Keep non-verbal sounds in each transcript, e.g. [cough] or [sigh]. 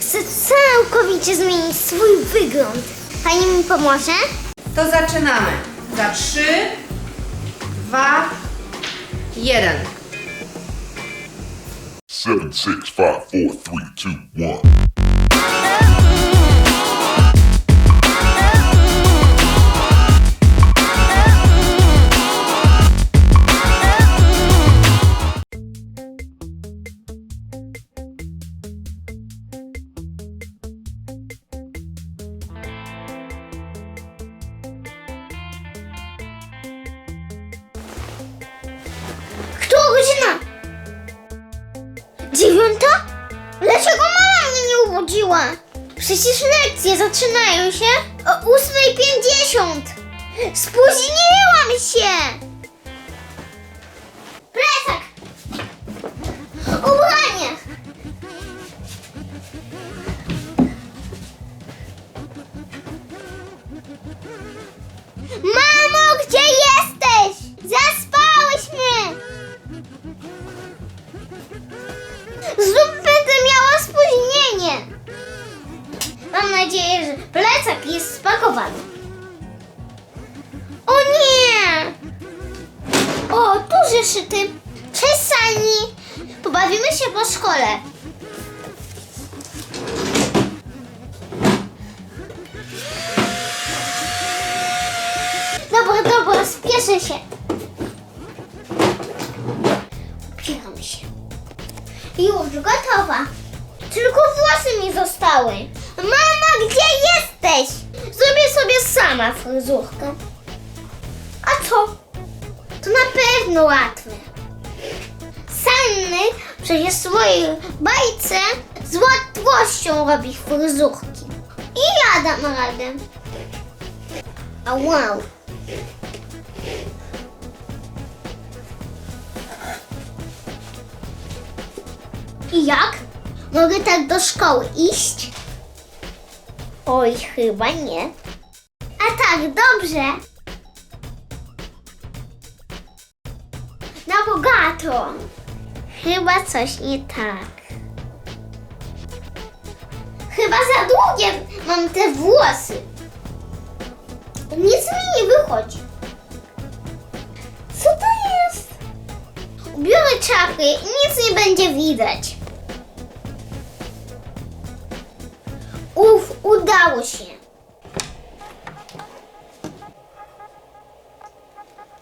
Chcę całkowicie zmienić swój wygląd. Pani mi pomoże? To zaczynamy. Za 3, 2, 1. Seven, six, five, four, three, two, one. Dlaczego mama mnie nie urodziła? Przecież lekcje zaczynają się o 8.50. Spóźniłam się. O nie! O, tu zeszyty. Cześć Sani. Pobawimy się po szkole. Dobra, dobra, spieszę się. Ubieram się. Już gotowa. Tylko włosy mi zostały. Mama, gdzie jesteś? Zrobię sobie sama fryzurkę. A co? To na pewno łatwe. Sanny przecież w swojej bajce z łatwością robi fryzurki. I ja dam radę. A wow. I jak? Mogę tak do szkoły iść? Oj, chyba nie. Tak, dobrze. Na bogato. Chyba coś nie tak. Chyba za długie mam te włosy. Nic mi nie wychodzi. Co to jest? Ubiorę czapkę i nic nie będzie widać. Uf, udało się.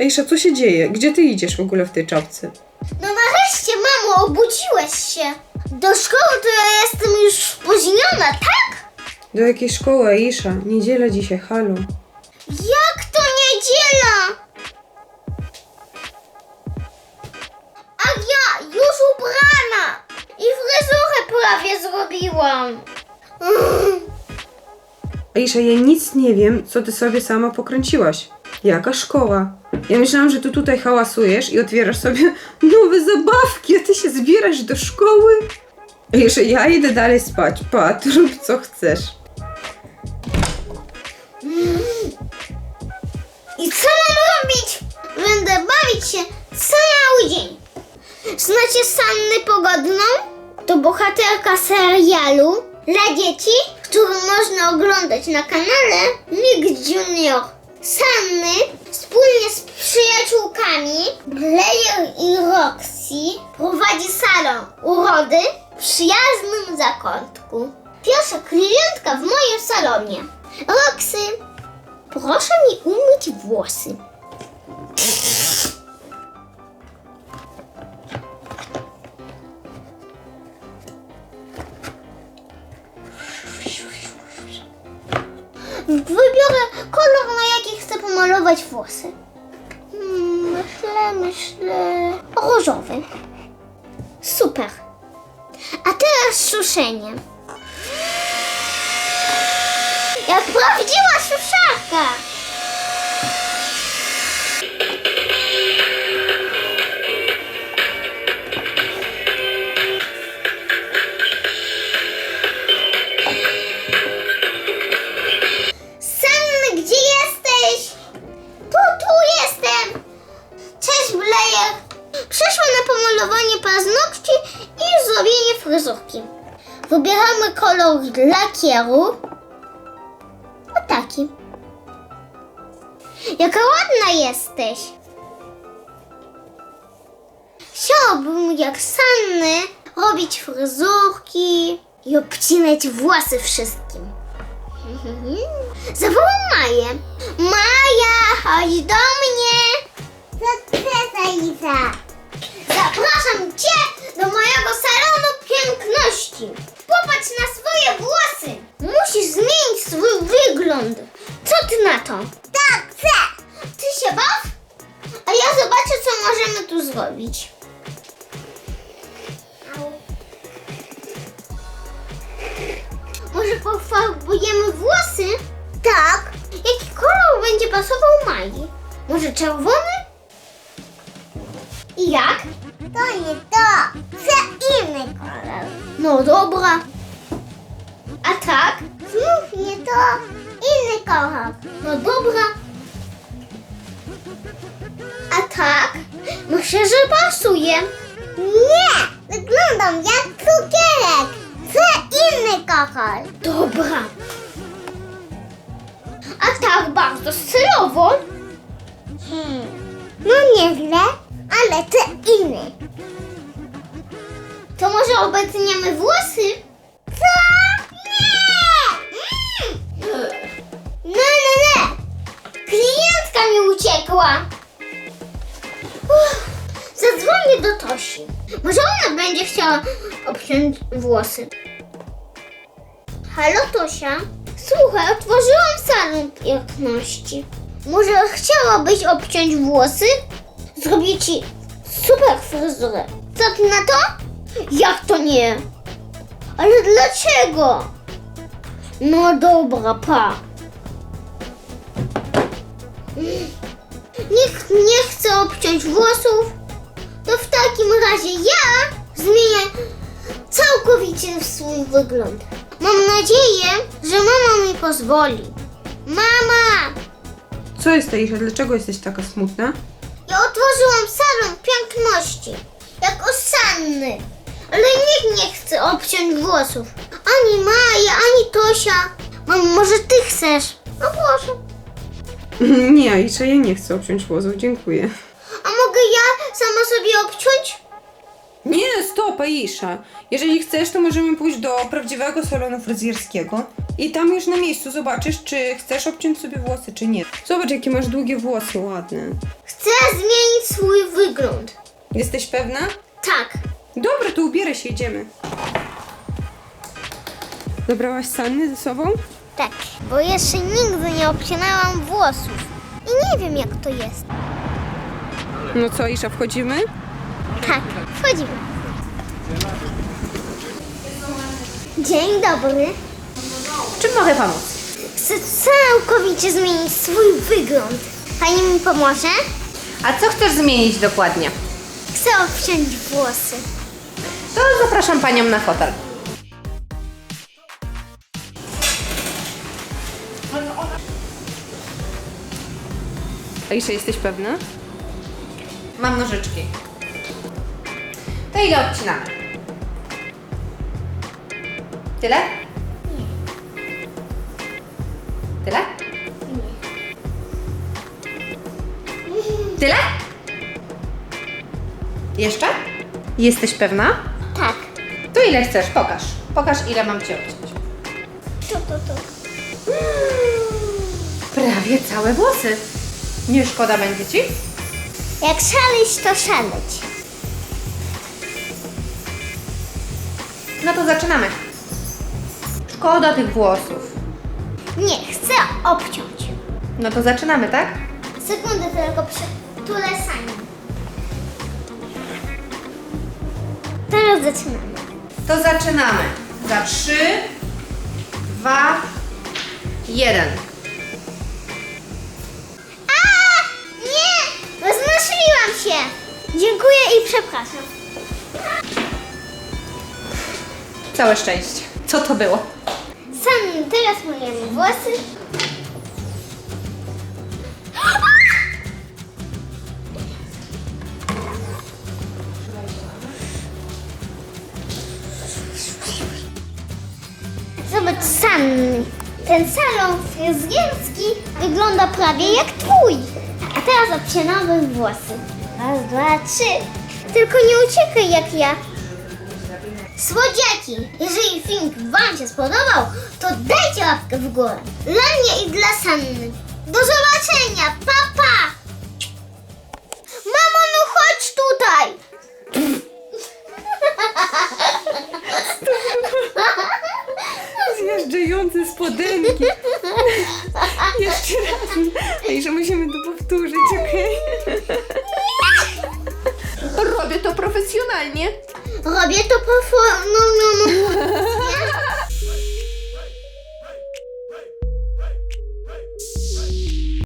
Ejsza, co się dzieje? Gdzie ty idziesz w ogóle w tej czapce? No nareszcie, mamo, obudziłeś się. Do szkoły to ja jestem już spóźniona, tak? Do jakiej szkoły, Aisza? Niedziela dzisiaj, halo. Jak to niedziela? A ja już ubrana i fryzurę prawie zrobiłam. Mm. Ja nic nie wiem, co ty sobie sama pokręciłaś. Jaka szkoła? Ja myślałam, że ty tutaj hałasujesz i otwierasz sobie nowe zabawki, a ty się zbierasz do szkoły. Aisza, ja idę dalej spać. Pat, rób co chcesz. I co mam robić? Będę bawić się cały dzień. Znacie Sannę Pogodną? To bohaterka serialu dla dzieci, który można oglądać na kanale Nick Junior. Sanny wspólnie z przyjaciółkami Blair i Roxy prowadzi salon urody w przyjaznym zakątku. Pierwsza klientka w moim salonie. Roxy, Proszę mi umyć włosy. Myślę, myślę. Różowy. Super. A teraz suszenie. Jak prawdziwa suszarka. Lakieru. O taki. Jaka ładna jesteś. Chciałabym jak Sanny robić fryzurki i obcinać włosy wszystkim. [laughs] Zawołam Maję. Maja, chodź do mnie. Co chcesz, Aliza? Zapraszam pofarbujemy włosy? Tak. Jaki kolor będzie pasował Mai? Może czerwony? I jak? To nie to. Chcę inny kolor. No dobra. A tak? Znów nie to. Inny kolor. No dobra. A tak? Myślę, że pasuje. Nie! Wyglądam jak cukierek. Chcę inny kolor. Dobra. A tak bardzo stylowo. Hmm. No nieźle, ale chcę inny. To może obetniemy włosy? Co? Nie! Mm. Nie, nie, nie! Klientka mi uciekła. Uff, Zadzwonię do Tosi. Może ona będzie chciała obciąć włosy. Halo Tosia? Słuchaj, otworzyłam salon piękności. Może chciałabyś obciąć włosy? Zrobię ci super fryzurę. Co ty na to? Jak to nie? Ale dlaczego? No dobra, pa. Nikt nie chce obciąć włosów, to w takim razie ja zmienię całkowicie swój wygląd. Mam nadzieję, że mama mi pozwoli. Mama! Co jest, Aisza? Dlaczego jesteś taka smutna? Ja otworzyłam salon piękności, jak u Sanny. Ale nikt nie chce obciąć włosów. Ani Maja, ani Tosia. Mam, może ty chcesz? No proszę. [laughs] Nie, Aisza, ja nie chcę obciąć włosów, dziękuję. A mogę ja sama sobie obciąć? Nie, stop, Aisza. Jeżeli chcesz, to możemy pójść do prawdziwego salonu fryzjerskiego i tam już na miejscu zobaczysz, czy chcesz obciąć sobie włosy, czy nie. Zobacz, jakie masz długie włosy, ładne. Chcę zmienić swój wygląd. Jesteś pewna? Tak. Dobra, to ubieraj się, idziemy. Zabrałaś Sanny ze sobą? Tak, bo jeszcze nigdy nie obcinałam włosów. I nie wiem jak to jest. No co, Aisza, wchodzimy? Tak, wchodzimy. Dzień dobry. Czym mogę pomóc? Chcę całkowicie zmienić swój wygląd. Pani mi pomoże? A co chcesz zmienić dokładnie? Chcę obciąć włosy. To zapraszam panią na fotel. Aisza, jesteś pewna? Mam nożyczki. To ile odcinamy? Tyle? Tyle? Tyle? Jeszcze? Jesteś pewna? Tak. To ile chcesz? Pokaż. Pokaż ile mam ci odciąć. To, to, to. Prawie całe włosy. Nie szkoda będzie ci? Jak szaleć, to szaleć. No to zaczynamy. Szkoda tych włosów. Nie, chcę obciąć. No to zaczynamy, tak? Sekundę tylko przytulę sami. Teraz zaczynamy. To zaczynamy. Za trzy, dwa, jeden. A! Nie! Rozmyśliłam się. Dziękuję i przepraszam. Całe szczęście. Co to było? Sam teraz myjemy włosy. Sanny. Ten salon fryzjerski wygląda prawie jak twój. A teraz obcinamy włosy. Raz, dwa, trzy. Tylko nie uciekaj jak ja. Słodziaki, jeżeli film Wam się spodobał, to dajcie łapkę w górę. Dla mnie i dla Sanny. Do zobaczenia, pa pa! Mamo, no chodź tutaj! [laughs] Zjeżdżające spodenki. [laughs] Jeszcze raz. Aisza, musimy to